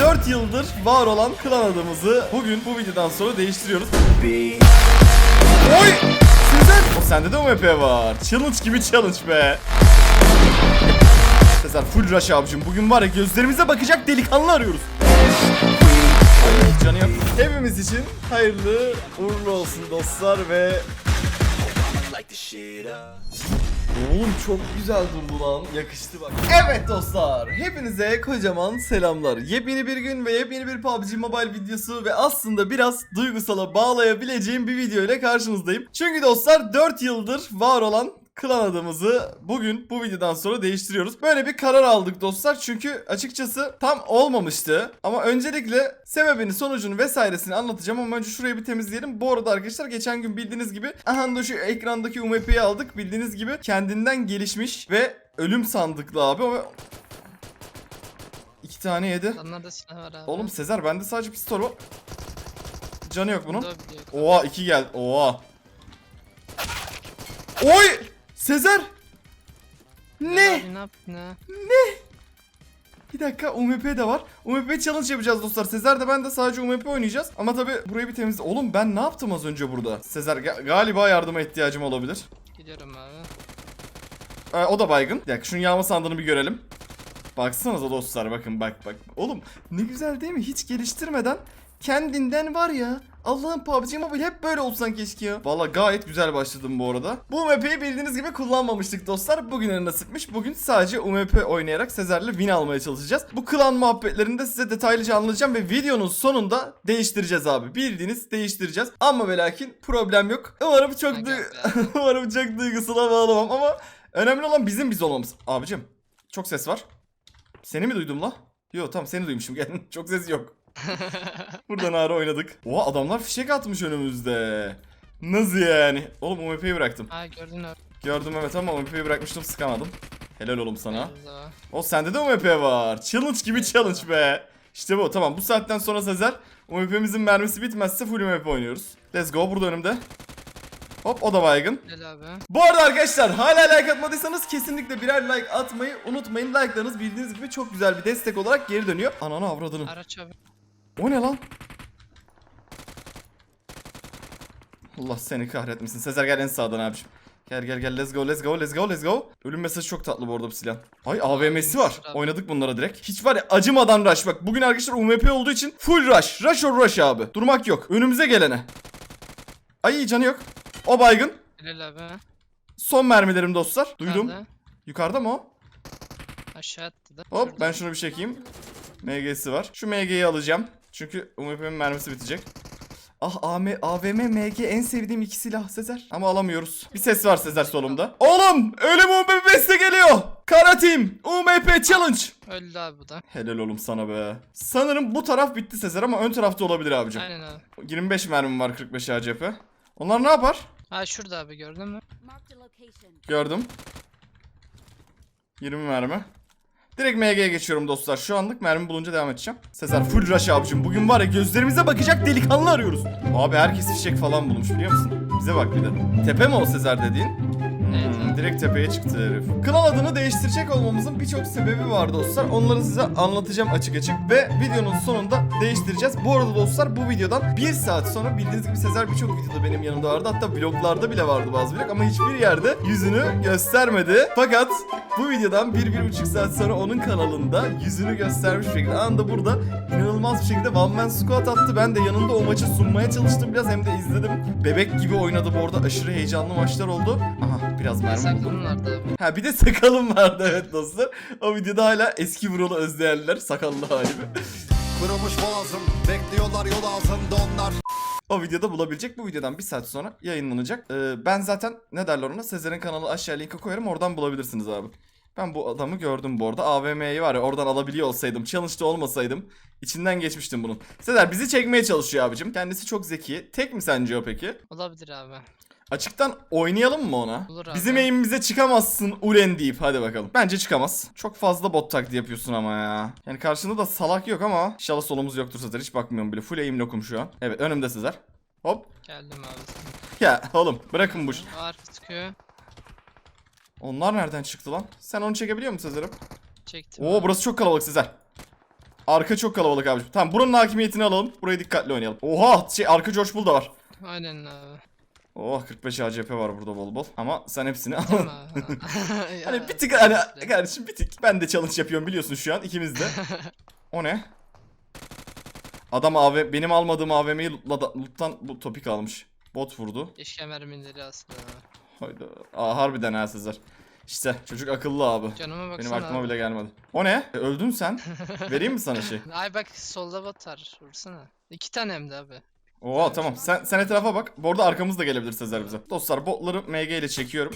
4 yıldır var olan klan adımızı bugün bu videodan sonra değiştiriyoruz. Oy! Sezer! O sende de UMP var. Challenge gibi challenge be. Sezer full rush abicim. Bugün var ya gözlerimize bakacak delikanlı arıyoruz. Canı yok. Hepimiz için hayırlı uğurlu olsun dostlar ve Oğlum çok güzel durdu lan. Yakıştı bak. Evet dostlar. Hepinize kocaman selamlar. Yepyeni bir gün ve yepyeni bir PUBG Mobile videosu ve aslında biraz duygusala bağlayabileceğim bir video ile karşınızdayım. Çünkü dostlar 4 yıldır var olan klan adımızı bugün bu videodan sonra değiştiriyoruz. Böyle bir karar aldık dostlar çünkü açıkçası tam olmamıştı. Ama öncelikle sebebini, sonucunu vesairesini anlatacağım ama önce şurayı bir temizleyelim. Bu arada arkadaşlar geçen gün bildiğiniz gibi aha da şu ekrandaki UMP'yi aldık. Bildiğiniz gibi kendinden gelişmiş ve ölüm sandıklı abi ama iki tane yedi. Adamlarda silah var abi. Oğlum Sezer bende sadece pistol var. Canı yok bunun. Oha iki geldi. Oha. Oy! Sezer! Ne? Abi ne yaptın ha? Bir dakika UMP de var. UMP challenge yapacağız dostlar. Sezer de ben de sadece UMP oynayacağız. Ama tabi burayı bir temizle. Oğlum ben ne yaptım az önce burada? Sezer ga- galiba yardıma ihtiyacım olabilir. Gidiyorum abi. Ee, o da baygın. Bir dakika şunun yağma sandığını bir görelim. Baksanıza dostlar bakın bak bak. Oğlum ne güzel değil mi? Hiç geliştirmeden kendinden var ya. Allah'ın PUBG Mobile hep böyle olsan keşke ya. Valla gayet güzel başladım bu arada. Bu UMP'yi bildiğiniz gibi kullanmamıştık dostlar. Bugün nasipmiş. Bugün sadece UMP oynayarak Sezer'le win almaya çalışacağız. Bu klan muhabbetlerini de size detaylıca anlatacağım ve videonun sonunda değiştireceğiz abi. Bildiğiniz değiştireceğiz. Ama ve lakin problem yok. Umarım çok. Umarım çok duygusala bağlamam ama önemli olan bizim biz olmamız. Abicim çok ses var. Seni mi duydum la? Yo tamam seni duymuşum gel. çok ses yok. Buradan ağrı oynadık. Oha adamlar fişek atmış önümüzde. Nasıl yani? Oğlum UMP'yi bıraktım. Ha gördün abi. Gördüm evet ama UMP'yi bırakmıştım sıkamadım. Helal oğlum sana. O sende de UMP var. Challenge gibi challenge be. İşte bu tamam bu saatten sonra Sezer UMP'mizin mermisi bitmezse full UMP oynuyoruz. Let's go burada önümde. Hop o da baygın. Gel abi. Bu arada arkadaşlar hala like atmadıysanız kesinlikle birer like atmayı unutmayın. Like'larınız bildiğiniz gibi çok güzel bir destek olarak geri dönüyor. Ananı avradını. Araç abi. O ne lan? Allah seni kahretmesin. Sezer gel en sağdan abiciğim. Gel gel gel let's go let's go let's go let's go. Ölüm mesajı çok tatlı bu arada bu silah. Ay AVM'si var. Oynadık bunlara direkt. Hiç var ya acımadan rush bak. Bugün arkadaşlar UMP olduğu için full rush. Rush or rush abi. Durmak yok. Önümüze gelene. Ay canı yok. O baygın. Gel abi. Son mermilerim dostlar. Duydum. Nerede? Yukarıda mı o? Aşağı attı da. Hop ben şunu bir çekeyim. MG'si var. Şu MG'yi alacağım. Çünkü UMP'nin mermisi bitecek. Ah AM, AVM, MG en sevdiğim iki silah Sezer. Ama alamıyoruz. Bir ses var Sezer solumda. Oğlum ölüm UMP beste geliyor. Kara Team UMP Challenge. Öldü abi bu da. Helal oğlum sana be. Sanırım bu taraf bitti Sezer ama ön tarafta olabilir abicim. Aynen abi. 25 mermim var 45 ACP. Onlar ne yapar? Ha şurada abi gördün mü? Gördüm. 20 mermi. Direkt MG'ye geçiyorum dostlar. Şu anlık mermi bulunca devam edeceğim. Sezer full rush abicim. Bugün var ya gözlerimize bakacak delikanlı arıyoruz. Abi herkes fişek falan bulmuş biliyor musun? Bize bak bir de. Tepe mi o Sezer dediğin? Direkt tepeye çıktı herif. Klan adını değiştirecek olmamızın birçok sebebi var dostlar. Onları size anlatacağım açık açık. Ve videonun sonunda değiştireceğiz. Bu arada dostlar bu videodan bir saat sonra bildiğiniz gibi Sezer birçok videoda benim yanımda vardı. Hatta vloglarda bile vardı bazı vlog ama hiçbir yerde yüzünü göstermedi. Fakat bu videodan bir, bir buçuk saat sonra onun kanalında yüzünü göstermiş şekilde anında burada inanılmaz bir şekilde one man squat attı. Ben de yanında o maçı sunmaya çalıştım biraz hem de izledim. Bebek gibi oynadı bu arada aşırı heyecanlı maçlar oldu. Aha biraz mermi buldum. Saklım vardı abi. Ha bir de sakalım vardı evet dostlar. O videoda hala eski Vural'ı özleyenler sakallı halimi. Kırılmış boğazım Bekliyorlar yol ağzında onlar O videoda bulabilecek. Bu videodan bir saat sonra yayınlanacak. Ee, ben zaten ne derler ona Sezer'in kanalı aşağı linke koyarım oradan bulabilirsiniz abi. Ben bu adamı gördüm bu arada. AVM'yi var ya oradan alabiliyor olsaydım. Challenge'da olmasaydım. içinden geçmiştim bunun. Sezer bizi çekmeye çalışıyor abicim. Kendisi çok zeki. Tek mi sence o peki? Olabilir abi. Açıktan oynayalım mı ona? Olur abi. Bizim eğimimize çıkamazsın ulen deyip hadi bakalım. Bence çıkamaz. Çok fazla bot taklidi yapıyorsun ama ya. Yani karşında da salak yok ama inşallah solumuz yoktur Sezer. Hiç bakmıyorum bile. Full eğim lokum şu an. Evet önümde Sezer. Hop. Geldim abi. Ya oğlum bırakın bu. iş- Var sıkıyor. Onlar nereden çıktı lan? Sen onu çekebiliyor musun Sezer'im? Çektim. Oo abi. burası çok kalabalık Sezer. Arka çok kalabalık abicim. Tamam buranın hakimiyetini alalım. Burayı dikkatli oynayalım. Oha şey arka George Bull da var. Aynen abi. Oh 45 ACP var burada bol bol. Ama sen hepsini al. Hani bir tık hani kardeşim bir tık. Ben de challenge yapıyorum biliyorsun şu an ikimiz de. O ne? Adam AV benim almadığım AVM'yi loot'tan bu topik almış. Bot vurdu. Keşke mermileri aslında. Hayda. Aa harbiden ha Sezer. İşte çocuk akıllı abi. Canıma baksana Benim aklıma abi. bile gelmedi. O ne? E, öldün sen. Vereyim mi sana şey? Ay bak solda bot var. Vursana. İki tane hem de abi. Oo tamam. Sen sen etrafa bak. Bu arada arkamız da gelebilir Sezer bize. Dostlar botları MG ile çekiyorum.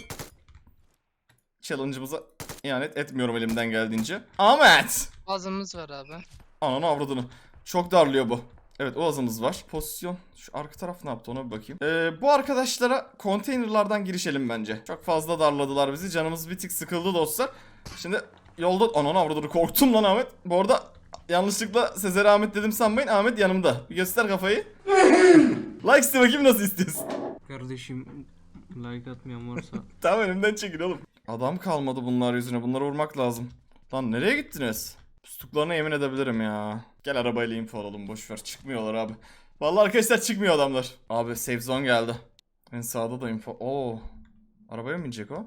Challenge'ımıza ihanet etmiyorum elimden geldiğince. Ahmet! Ağzımız var abi. Ananı avradını. Çok darlıyor bu. Evet oğazımız var. Pozisyon. Şu arka taraf ne yaptı ona bir bakayım. Ee, bu arkadaşlara konteynerlardan girişelim bence. Çok fazla darladılar bizi. Canımız bir tık sıkıldı dostlar. Şimdi yolda... Ananı avradını korktum lan Ahmet. Bu arada yanlışlıkla Sezer Ahmet dedim sanmayın. Ahmet yanımda. Bir göster kafayı. like iste bakayım nasıl istiyorsun. Kardeşim like atmayan varsa Tamam önümden çekil oğlum. Adam kalmadı bunlar yüzüne. Bunları vurmak lazım. Lan nereye gittiniz? Pustuklarına yemin edebilirim ya. Gel arabayla info alalım boşver. Çıkmıyorlar abi. Vallahi arkadaşlar çıkmıyor adamlar. Abi safe zone geldi. En sağda da info. Oo. Arabaya mı inecek o?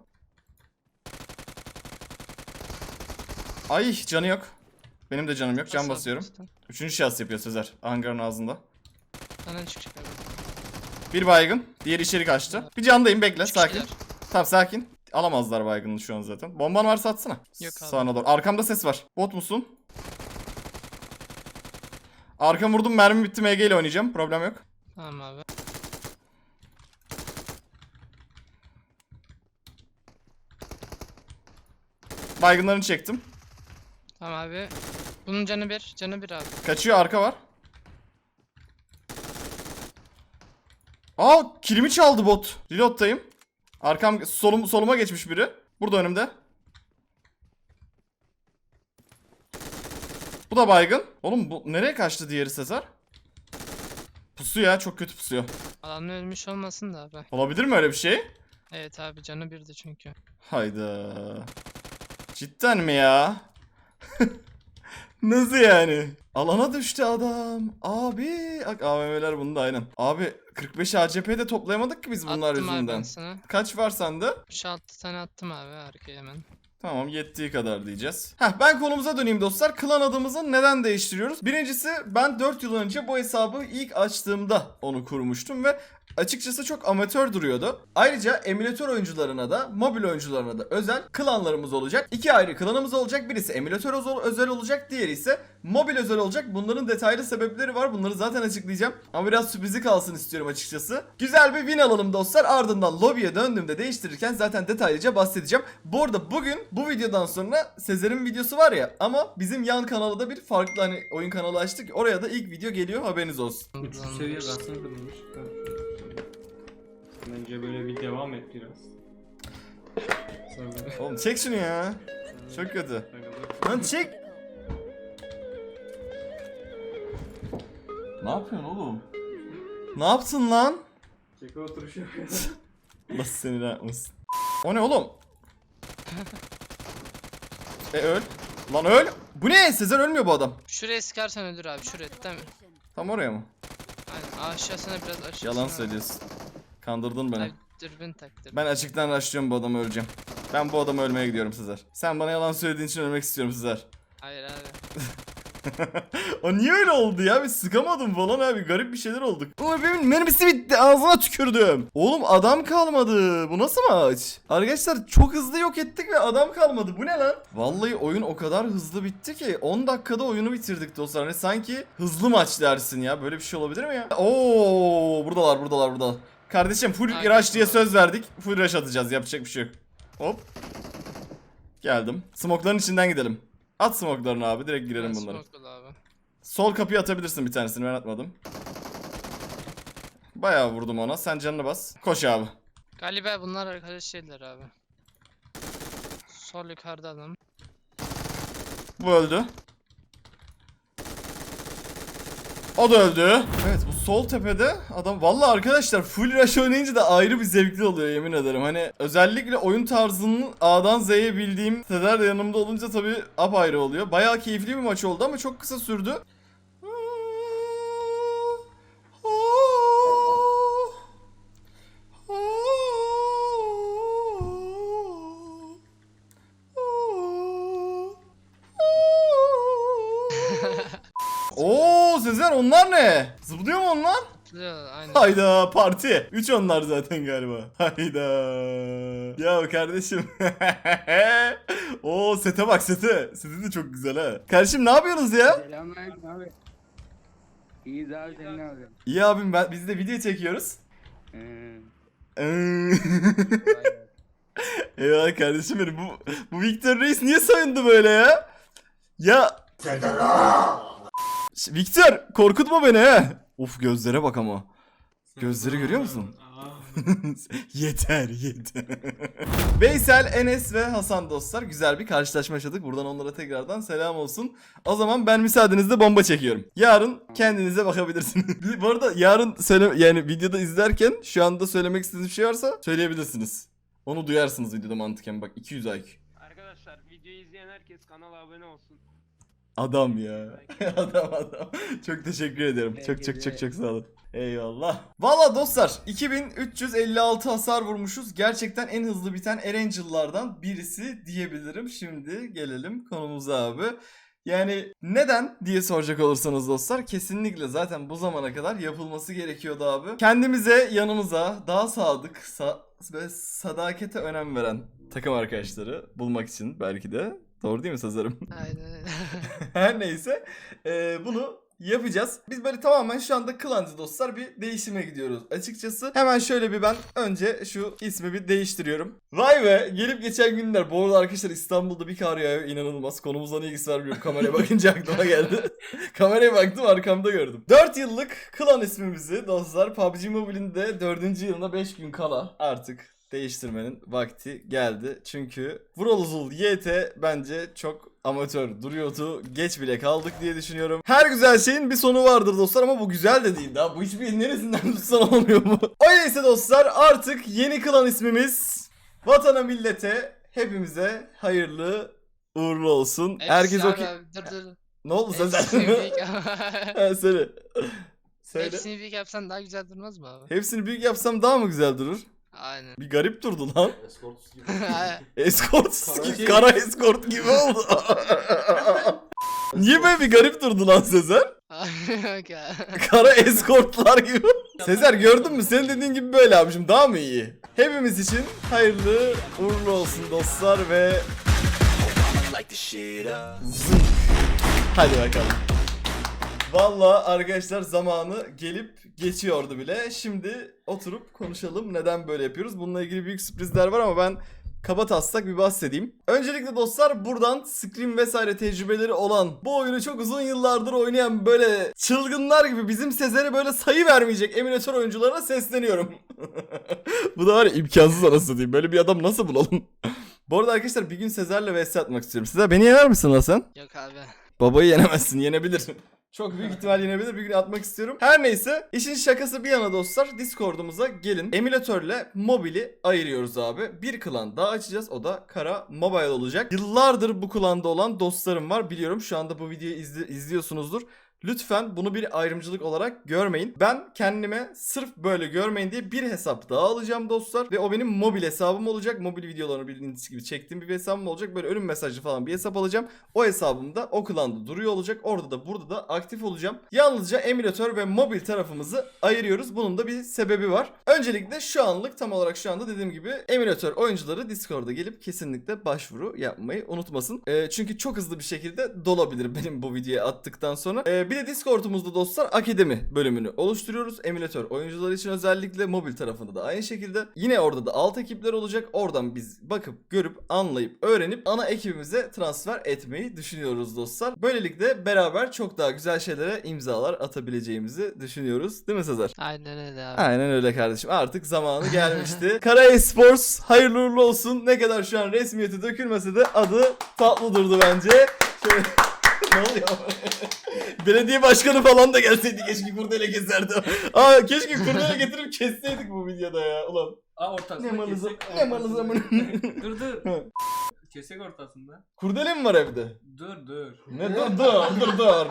Ay canı yok. Benim de canım yok. Can basıyorum. Üçüncü şahıs yapıyor Sezer. Hangarın ağzında. Sana çıkacak. Bir baygın. Diğeri içeri kaçtı. Bir candayım bekle. Sakin. Tamam sakin. Alamazlar baygınını şu an zaten. Bomban varsa atsana. Yok abi. Sağına doğru. Arkamda ses var. Bot musun? Arkam vurdum mermi bitti MG ile oynayacağım. Problem yok. Tamam abi. Baygınlarını çektim. Tamam abi. Bunun canı bir. Canı bir abi. Kaçıyor arka var. Aa kilimi çaldı bot. Reload'tayım. Arkam solum, soluma geçmiş biri. Burada önümde. Bu da baygın. Oğlum bu nereye kaçtı diğeri Sezer? Pusuyor ya çok kötü pusuyor. Adam ölmüş olmasın da abi. Olabilir mi öyle bir şey? Evet abi canı birdi çünkü. Hayda. Cidden mi ya? Nasıl yani? Alana düştü adam. Abi. Bak AVM'ler bunda aynen. Abi 45 ACP'de toplayamadık ki biz bunlar attım abi yüzünden. ben sana. Kaç var sende? 6 tane attım abi arkaya hemen. Tamam yettiği kadar diyeceğiz. Heh ben konumuza döneyim dostlar. Klan adımızı neden değiştiriyoruz? Birincisi ben 4 yıl önce bu hesabı ilk açtığımda onu kurmuştum ve açıkçası çok amatör duruyordu. Ayrıca emülatör oyuncularına da mobil oyuncularına da özel klanlarımız olacak. İki ayrı klanımız olacak. Birisi emülatör özel- olacak. Diğeri ise mobil özel olacak. Bunların detaylı sebepleri var. Bunları zaten açıklayacağım. Ama biraz sürprizi kalsın istiyorum açıkçası. Güzel bir win alalım dostlar. Ardından lobiye döndüğümde değiştirirken zaten detaylıca bahsedeceğim. Bu arada bugün bu videodan sonra Sezer'in videosu var ya ama bizim yan kanalda da bir farklı hani oyun kanalı açtık. Oraya da ilk video geliyor haberiniz olsun. üçüncü seviye kırılmış. Bence böyle bir devam et biraz. Sonra- Oğlum çek şunu ya. Çok kötü. Lan çek. Ne yapıyorsun oğlum? Ne yaptın lan? Çeko oturuşu yapıyor. Nasıl seni yapmasın? O ne oğlum? e öl. Lan öl. Bu ne? Sezer ölmüyor bu adam. Şuraya sıkarsan ölür abi. Şuraya değil mi? Tam oraya mı? Aynen aşağısına biraz aşağısına. Yalan söylüyorsun. Kandırdın beni. Abi dürbün taktır. Ben açıktan başlıyorum bu adamı öleceğim. Ben bu adamı ölmeye gidiyorum Sezer. Sen bana yalan söylediğin için ölmek istiyorum Sezer. Hayır abi. o niye öyle oldu ya? Bir sıkamadım falan abi. Garip bir şeyler olduk. Ulan benim mermisi bitti. Ağzına tükürdüm. Oğlum adam kalmadı. Bu nasıl maç? Arkadaşlar çok hızlı yok ettik ve adam kalmadı. Bu ne lan? Vallahi oyun o kadar hızlı bitti ki 10 dakikada oyunu bitirdik dostlar. Hani sanki hızlı maç dersin ya. Böyle bir şey olabilir mi ya? Oo, buradalar buradalar buradalar. Kardeşim full Aynen. rush diye söz verdik. Full rush atacağız. Yapacak bir şey yok. Hop. Geldim. Smokların içinden gidelim. At smoklarını abi. Direkt girelim Ben abi. Sol kapıyı atabilirsin bir tanesini ben atmadım. Bayağı vurdum ona. Sen canını bas. Koş abi. Galiba bunlar arkadaş şeyler abi. Sol yukarıda adam. Bu öldü. O da öldü. Evet bu sol tepede adam vallahi arkadaşlar full rush oynayınca da ayrı bir zevkli oluyor yemin ederim. Hani özellikle oyun tarzının A'dan Z'ye bildiğim de yanımda olunca tabii apayrı oluyor. Bayağı keyifli bir maç oldu ama çok kısa sürdü. Oo Sezer onlar ne? Zıplıyor mu onlar? Zıplıyor, Aynen. Hayda parti. 3 onlar zaten galiba. Hayda. Ya kardeşim. Oo sete bak sete. Sete de çok güzel ha. Kardeşim ne yapıyorsunuz ya? Selamünaleyküm abi. İyiyiz abi sen ne yapıyorsun? İyi abim ben biz de video çekiyoruz. Ee, Ee, Eyvallah kardeşim benim. Bu, bu Victor Reis niye soyundu böyle ya? Ya. Ş- Victor korkutma beni he. Uf gözlere bak ama. Gözleri görüyor musun? Yeter yeter. Veysel, Enes ve Hasan dostlar güzel bir karşılaşma yaşadık. Buradan onlara tekrardan selam olsun. O zaman ben müsaadenizle bomba çekiyorum. Yarın kendinize bakabilirsiniz. Bu arada yarın söyle yani videoda izlerken şu anda söylemek istediğiniz bir şey varsa söyleyebilirsiniz. Onu duyarsınız videoda mantıken bak 200 IQ. Arkadaşlar videoyu izleyen herkes kanala abone olsun. Adam ya. adam adam. Çok teşekkür ederim. Çok çok çok çok sağ olun. Eyvallah. Valla dostlar 2356 hasar vurmuşuz. Gerçekten en hızlı biten Erangel'lardan birisi diyebilirim. Şimdi gelelim konumuza abi. Yani neden diye soracak olursanız dostlar kesinlikle zaten bu zamana kadar yapılması gerekiyordu abi. Kendimize yanımıza daha sadık sa- ve sadakete önem veren takım arkadaşları bulmak için belki de. Doğru değil mi Sazarım? Aynen. Her neyse eee, bunu yapacağız. Biz böyle tamamen şu anda Klancı dostlar bir değişime gidiyoruz açıkçası. Hemen şöyle bir ben önce şu ismi bir değiştiriyorum. Vay be gelip geçen günler. Bu arada arkadaşlar İstanbul'da bir kar yağıyor inanılmaz. Konumuzla ne ilgisi var bilmiyorum. Kameraya bakınca aklıma geldi. Kameraya baktım arkamda gördüm. 4 yıllık klan ismimizi dostlar PUBG Mobile'in de 4. yılına 5 gün kala artık değiştirmenin vakti geldi. Çünkü Vuraluzul YT bence çok amatör duruyordu. Geç bile kaldık diye düşünüyorum. Her güzel şeyin bir sonu vardır dostlar ama bu güzel de değil daha. Bu hiçbir neresinden tutsan olmuyor mu? Öyleyse dostlar artık yeni klan ismimiz vatana millete hepimize hayırlı uğurlu olsun. Herkes Hepsi okey. Dur dur. Ne oldu sen Hepsini söyle. Söyle. Hepsini büyük yapsan daha güzel durmaz mı abi? Hepsini büyük yapsam daha mı güzel durur? Aynen. Bir garip durdu lan. Escorts gibi. Eskort Kara gibi, şey- kara eskort gibi oldu. Niye böyle bir garip durdu lan Sezer? Yok ya. Kara eskortlar gibi. Sezer gördün mü? Senin dediğin gibi böyle abicim daha mı iyi? Hepimiz için hayırlı uğurlu olsun dostlar ve... Hadi bakalım. Valla arkadaşlar zamanı gelip geçiyordu bile. Şimdi oturup konuşalım neden böyle yapıyoruz. Bununla ilgili büyük sürprizler var ama ben kaba taslak bir bahsedeyim. Öncelikle dostlar buradan Scream vesaire tecrübeleri olan bu oyunu çok uzun yıllardır oynayan böyle çılgınlar gibi bizim Sezer'e böyle sayı vermeyecek emülatör oyuncularına sesleniyorum. bu da var ya imkansız anasını diyeyim. Böyle bir adam nasıl bulalım? bu arada arkadaşlar bir gün Sezer'le vs atmak istiyorum. Sezer beni yener misin lan sen? Yok abi. Babayı yenemezsin yenebilir. Çok büyük ihtimal yenebilir bir gün atmak istiyorum. Her neyse işin şakası bir yana dostlar Discord'umuza gelin. Emülatörle mobili ayırıyoruz abi. Bir klan daha açacağız o da Kara Mobile olacak. Yıllardır bu klanda olan dostlarım var biliyorum şu anda bu videoyu izli- izliyorsunuzdur. Lütfen bunu bir ayrımcılık olarak görmeyin. Ben kendime sırf böyle görmeyin diye bir hesap daha alacağım dostlar. Ve o benim mobil hesabım olacak. Mobil videolarını bildiğiniz gibi çektiğim bir hesabım olacak. Böyle ölüm mesajı falan bir hesap alacağım. O hesabımda o klanda duruyor olacak. Orada da burada da aktif olacağım. Yalnızca emülatör ve mobil tarafımızı ayırıyoruz. Bunun da bir sebebi var. Öncelikle şu anlık tam olarak şu anda dediğim gibi emülatör oyuncuları Discord'a gelip kesinlikle başvuru yapmayı unutmasın. Ee, çünkü çok hızlı bir şekilde dolabilir benim bu videoyu attıktan sonra. Ee, bir de Discord'umuzda dostlar akademi bölümünü oluşturuyoruz. Emülatör oyuncuları için özellikle mobil tarafında da aynı şekilde. Yine orada da alt ekipler olacak. Oradan biz bakıp görüp anlayıp öğrenip ana ekibimize transfer etmeyi düşünüyoruz dostlar. Böylelikle beraber çok daha güzel şeylere imzalar atabileceğimizi düşünüyoruz. Değil mi Sezer? Aynen öyle abi. Aynen öyle kardeşim. Artık zamanı gelmişti. Kara Esports hayırlı uğurlu olsun. Ne kadar şu an resmiyeti dökülmese de adı tatlı durdu bence. Şöyle... ne oluyor? Belediye başkanı falan da gelseydi keşke kurdele keserdi. Aa keşke kurdele getirip kesseydik bu videoda ya ulan. Aa ortasında Ne malı kesek, ne malı ortasında. zamanı. dur dur. Kesek ortasında. Kurdele mi var evde? Dur dur. Ne dur dur dur dur.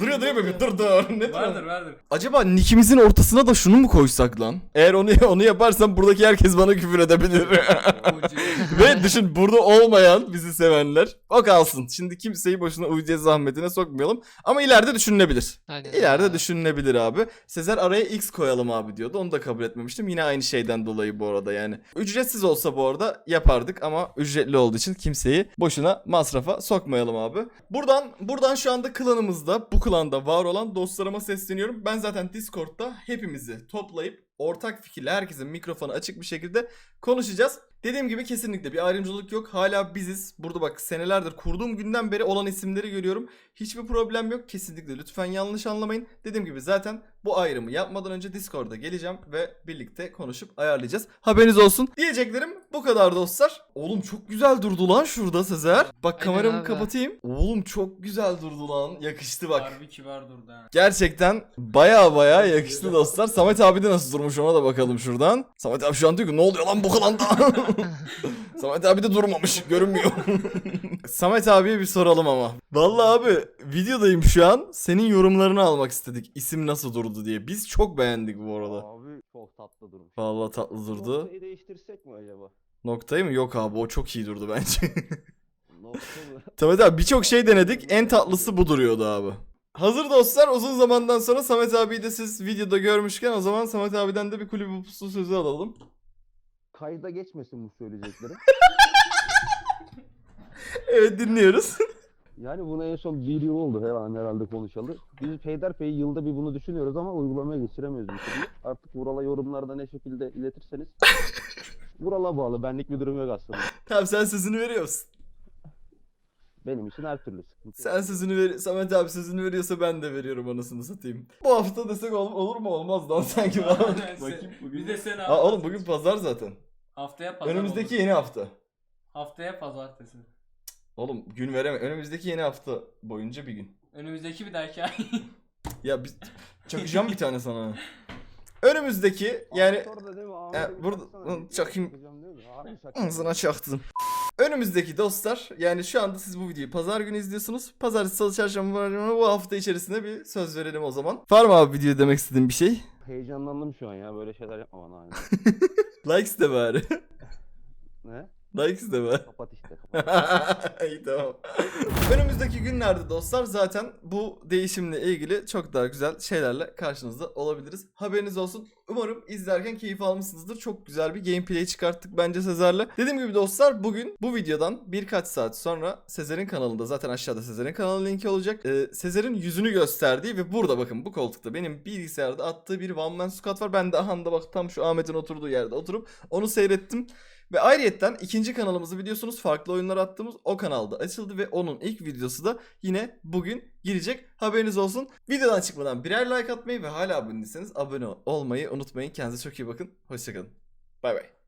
Duruyor duruyor bebe dur dur. Ne dur? Vardır vardır. Acaba nickimizin ortasına da şunu mu koysak lan? Eğer onu onu yaparsam buradaki herkes bana küfür edebilir. Ucu. Ve düşün burada olmayan bizi sevenler o kalsın. Şimdi kimseyi boşuna uyucuya zahmetine sokmayalım. Ama ileride düşünülebilir. Aynen. İleride düşünülebilir abi. Sezer araya X koyalım abi diyordu. Onu da kabul etmemiştim. Yine aynı şeyden dolayı bu arada yani. Ücretsiz olsa bu arada yapardık ama ücretli olduğu için kimseyi boşuna masrafa sokmayalım abi. Buradan buradan şu anda klanımızda bu klanda var olan dostlarıma sesleniyorum. Ben zaten Discord'da hepimizi toplayıp ortak fikirle herkesin mikrofonu açık bir şekilde konuşacağız. Dediğim gibi kesinlikle bir ayrımcılık yok. Hala biziz. Burada bak senelerdir kurduğum günden beri olan isimleri görüyorum. Hiçbir problem yok. Kesinlikle lütfen yanlış anlamayın. Dediğim gibi zaten bu ayrımı yapmadan önce Discord'a geleceğim ve birlikte konuşup ayarlayacağız. Haberiniz olsun. Diyeceklerim bu kadar dostlar. Oğlum çok güzel durdu lan şurada Sezer. Bak Aynen kameramı abi. kapatayım. Oğlum çok güzel durdu lan. Yakıştı bak. Harbi kibar durdu ha. Gerçekten baya baya yakıştı dostlar. Samet abi de nasıl durmuş ona da bakalım şuradan. Samet abi şu an diyor ki ne oluyor lan bu klanda? Samet abi de durmamış görünmüyor. Samet abiye bir soralım ama. Vallahi abi videodayım şu an. Senin yorumlarını almak istedik. İsim nasıl durdu diye. Biz çok beğendik bu arada. Abi çok tatlı durmuş. Vallahi tatlı durdu. Noktayı değiştirsek mi acaba? Noktayı mı? Yok abi o çok iyi durdu bence. Samet abi birçok şey denedik. En tatlısı bu duruyordu abi. Hazır dostlar uzun zamandan sonra Samet abiyi de siz videoda görmüşken o zaman Samet abiden de bir kulübü pusu sözü alalım. Kayda geçmesin bu söyleyeceklerim. Evet dinliyoruz. Yani bunu en son bir yıl oldu herhalde, herhalde konuşalı. Biz peyderpey yılda bir bunu düşünüyoruz ama uygulamaya geçiremiyoruz bir türlü. Artık Vural'a yorumlarda ne şekilde iletirseniz. Vural'a bağlı. Benlik bir durum yok aslında. tamam sen sözünü veriyorsun. Benim için her türlü sıkıntı. Sen sözünü ver Samet abi sözünü veriyorsa ben de veriyorum anasını satayım. Bu hafta desek ol- olur mu olmaz lan sanki bana. Bakayım Bir bugün. de sen abi. Aa, oğlum bugün pazar zaten. Haftaya pazar Önümüzdeki olur. yeni hafta. Haftaya pazartesi. Oğlum gün vereme. Önümüzdeki yeni hafta boyunca bir gün. Önümüzdeki bir dahaki ay. Ya biz çakacağım bir tane sana. Önümüzdeki yani Ahmet orada değil mi? E, bir burada- baksana. Hı, çakayım. Harbi. Ağzına çaktın. Önümüzdeki dostlar yani şu anda siz bu videoyu pazar günü izliyorsunuz. Pazartesi, salı, çarşamba, Cuma, bu hafta içerisinde bir söz verelim o zaman. Var mı abi video demek istediğin bir şey? Heyecanlandım şu an ya. Böyle şeyler yapma bana. Likes de bari. ne? Likes de bari. Kapat işte. Kapat. İyi tamam. Önümüzdeki günlerde dostlar zaten bu değişimle ilgili çok daha güzel şeylerle karşınızda olabiliriz. Haberiniz olsun. Umarım izlerken keyif almışsınızdır. Çok güzel bir gameplay çıkarttık bence Sezer'le. Dediğim gibi dostlar bugün bu videodan birkaç saat sonra Sezer'in kanalında zaten aşağıda Sezer'in kanalı linki olacak. Ee, Sezer'in yüzünü gösterdiği ve burada bakın bu koltukta benim bilgisayarda attığı bir one man squat var. Ben de aha da bak tam şu Ahmet'in oturduğu yerde oturup onu seyrettim. Ve ayrıyetten ikinci kanalımızı biliyorsunuz farklı oyunlar attığımız o kanalda açıldı ve onun ilk videosu da yine bugün girecek. Haberiniz olsun. Videodan çıkmadan birer like atmayı ve hala abone değilseniz abone olmayı unutmayın. Kendinize çok iyi bakın. Hoşçakalın. Bay bay.